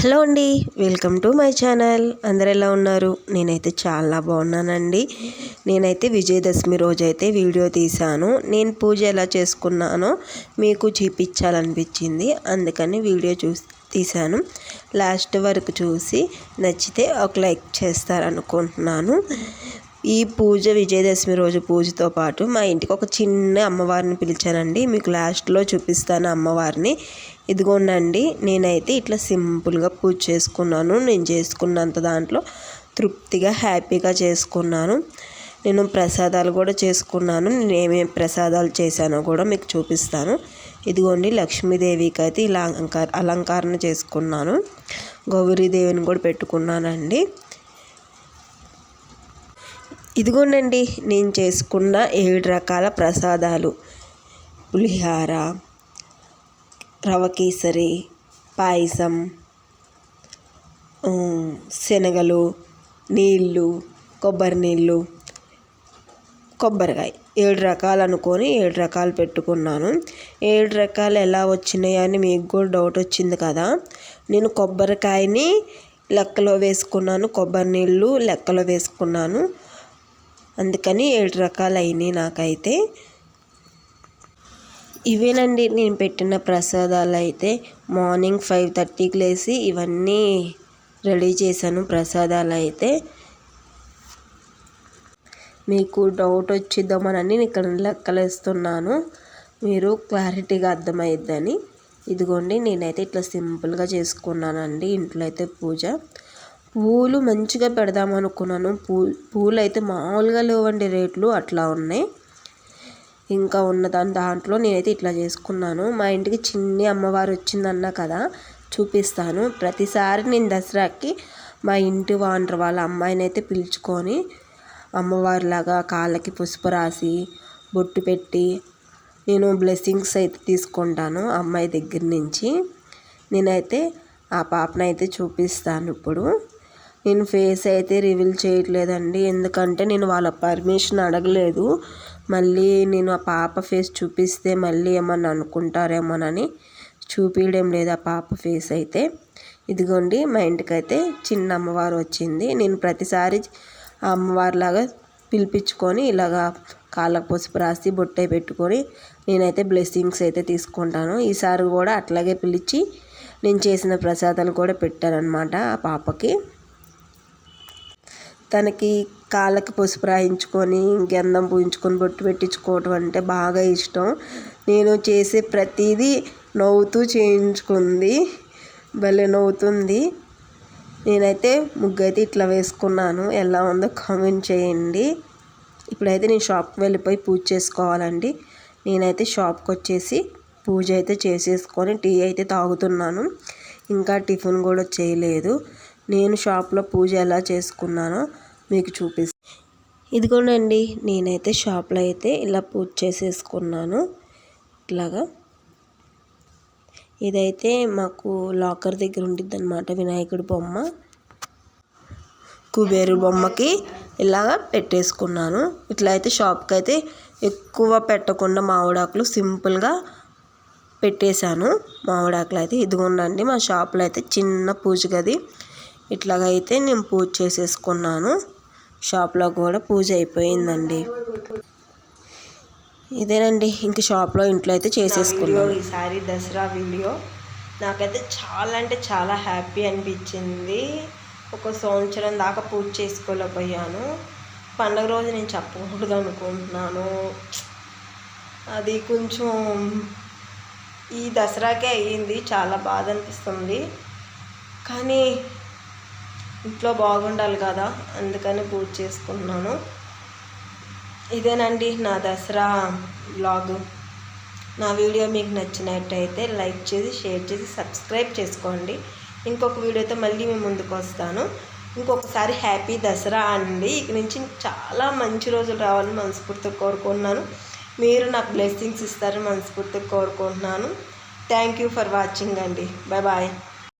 Hello అండి welcome to my channel. అందరు ఎలా ఉన్నారు? నేనైతే చాలా బాగున్నానండి. నేనైతే విజయదశమి రోజు అయితే వీడియో తీశాను. నేను పూజ ఎలా చేసుకున్నానో మీకు చూపించాలనిపించింది. అందుకని వీడియో చూసి తీశాను. లాస్ట్ వరకు చూసి నచ్చితే ఒక లైక్ చేస్తారనుకుంటున్నాను. ఈ పూజ విజయదశమి రోజు పూజతో పాటు మా ఇంటికి ఒక చిన్న అమ్మవారిని పిలిచానండి. మీకు లాస్ట్లో చూపిస్తాను అమ్మవారిని. ఇదిగోండి నేనైతే ఇట్లా సింపుల్గా పూజ చేసుకున్నాను. నేను చేసుకున్నంత దాంట్లో తృప్తిగా హ్యాపీగా చేసుకున్నాను. నేను ప్రసాదాలు కూడా చేసుకున్నాను. నేను ఏమేమి ప్రసాదాలు చేశానో కూడా మీకు చూపిస్తాను. ఇదిగోండి లక్ష్మీదేవికి అయితే ఇలా అలంకార అలంకరణ చేసుకున్నాను. గౌరీదేవిని కూడా పెట్టుకున్నానండి. ఇదిగోనండి నేను చేసుకున్న ఏడు రకాల ప్రసాదాలు. పులిహార రవ కేసరి పాయసం శనగలు నీళ్ళు కొబ్బరి నీళ్ళు కొబ్బరికాయ. ఏడు రకాలు అనుకొని ఏడు రకాలు పెట్టుకున్నాను. ఏడు రకాలు ఎలా వచ్చినాయి అని మీకు కూడా డౌట్ వచ్చింది కదా. నేను కొబ్బరికాయని లెక్కలో వేసుకున్నాను కొబ్బరి నీళ్ళు లెక్కలో వేసుకున్నాను. అందుకని ఏడు రకాలు అయినాయి నాకైతే. ఇవేనండి నేను పెట్టిన ప్రసాదాలు అయితే మార్నింగ్ ఫైవ్ థర్టీకి లేచి ఇవన్నీ రెడీ చేశాను ప్రసాదాలు అయితే మీకు డౌట్ వచ్చిద్దామని నేను ఇక్కడ లెక్కలేస్తున్నాను. మీరు క్లారిటీగా అర్థమైద్దని. ఇదిగోండి నేనైతే ఇట్లా సింపుల్గా చేసుకున్నానండి ఇంట్లో అయితే పూజ. పూలు మంచిగా పెడదాం అనుకున్నాను. పూ పూలు అయితే మామూలుగా లేవండి రేట్లు అట్లా ఉన్నాయి. ఇంకా ఉన్న దాని దాంట్లో నేనైతే ఇట్లా చేసుకున్నాను. మా ఇంటికి చిన్ని అమ్మవారు వచ్చిందన్నా కదా చూపిస్తాను. ప్రతిసారి నేను దసరాకి మా ఇంటి వాండర్ వాళ్ళ అమ్మాయిని అయితే పిలుచుకొని అమ్మవారిలాగా కాళ్ళకి పసుపు రాసి బొట్టు పెట్టి నేను బ్లెస్సింగ్స్ అయితే తీసుకుంటాను అమ్మాయి దగ్గర నుంచి. నేనైతే ఆ పాపనైతే చూపిస్తాను ఇప్పుడు. నేను ఫేస్ అయితే రివీల్ చేయట్లేదండి. ఎందుకంటే నేను వాళ్ళ పర్మిషన్ అడగలేదు. మళ్ళీ నేను ఆ పాప ఫేస్ చూపిస్తే మళ్ళీ ఏమన్నా అనుకుంటారేమోనని చూపించడం లేదు ఆ పాప ఫేస్ అయితే. ఇదిగోండి మా ఇంటికైతే చిన్న అమ్మవారు వచ్చింది. నేను ప్రతిసారి ఆ అమ్మవారిలాగా పిలిపించుకొని ఇలాగా కాళ్ళకు పసుపు రాసి బొట్టే పెట్టుకొని నేనైతే బ్లెస్సింగ్స్ అయితే తీసుకుంటాను. ఈసారి కూడా అట్లాగే పిలిచి నేను చేసిన ప్రసాదాలు కూడా పెట్టానన్నమాట ఆ పాపకి. తనకి కాళ్ళకి పసుపు రాయించుకొని గంధం పూయించుకొని బొట్టు పెట్టించుకోవటం అంటే బాగా ఇష్టం. నేను చేసే ప్రతిదీ నవ్వుతూ చేయించుకుంది. భలే నవ్వుతుంది. నేనైతే ముగ్గు అయితే ఇట్లా వేసుకున్నాను. ఎలా ఉందో కామెంట్ చేయండి. ఇప్పుడైతే నేను షాప్కి వెళ్ళిపోయి పూజ చేసుకోవాలండి. నేనైతే షాప్కి వచ్చేసి పూజ అయితే చేసేసుకొని టీ అయితే తాగుతున్నాను. ఇంకా టిఫిన్ కూడా చేయలేదు. నేను షాప్లో పూజ ఎలా చేసుకున్నానో మీకు చూపిస్తాను ఇదిగోనండి నేనైతే షాప్లో అయితే ఇలా పూజ చేసేసుకున్నాను. ఇట్లాగా. ఇదైతే మాకు లాకర్ దగ్గర ఉండిద్ది అనమాట వినాయకుడి బొమ్మ. కుబేరు బొమ్మకి ఇలాగా పెట్టేసుకున్నాను. ఇట్లా అయితే షాప్కి అయితే ఎక్కువ పెట్టకుండా మామిడాకులు సింపుల్గా పెట్టేశాను. మామిడాకులు అయితే ఇదిగోండి మా షాప్లో అయితే చిన్న పూజ గది. ఇట్లాగైతే నేను పూజ చేసేసుకున్నాను. షాప్లో కూడా పూజ అయిపోయిందండి. ఇదేనండి ఇంక షాప్లో ఇంట్లో అయితే చేసేసుకున్నాను ఈసారి దసరా వీడియో. నాకైతే చాలా అంటే చాలా హ్యాపీ అనిపించింది. ఒక సంవత్సరం దాకా పూజ చేసుకోలేకపోయాను. పండగ రోజు నేను చెప్పకూడదు అనుకుంటున్నాను. అది కొంచెం ఈ దసరాకే అయ్యింది చాలా బాధ అనిపిస్తుంది. కానీ ఇంట్లో బాగుండాలి కదా అందుకని పూజ చేసుకున్నాను ఇదేనండి నా దసరా బ్లాగ్ నా వీడియో మీకు నచ్చినట్టయితే లైక్ చేసి షేర్ చేసి సబ్స్క్రైబ్ చేసుకోండి. ఇంకొక వీడియోతో మళ్ళీ మేము ముందుకు వస్తాను. ఇంకొకసారి హ్యాపీ దసరా అండి. ఇక నుంచి చాలా మంచి రోజులు రావాలని మనస్ఫూర్తిగా కోరుకుంటున్నాను. మీరు నాకు బ్లెస్సింగ్స్ ఇస్తారని మనస్ఫూర్తిగా కోరుకుంటున్నాను. థ్యాంక్ యూ ఫర్ వాచింగ్ అండి. Bye bye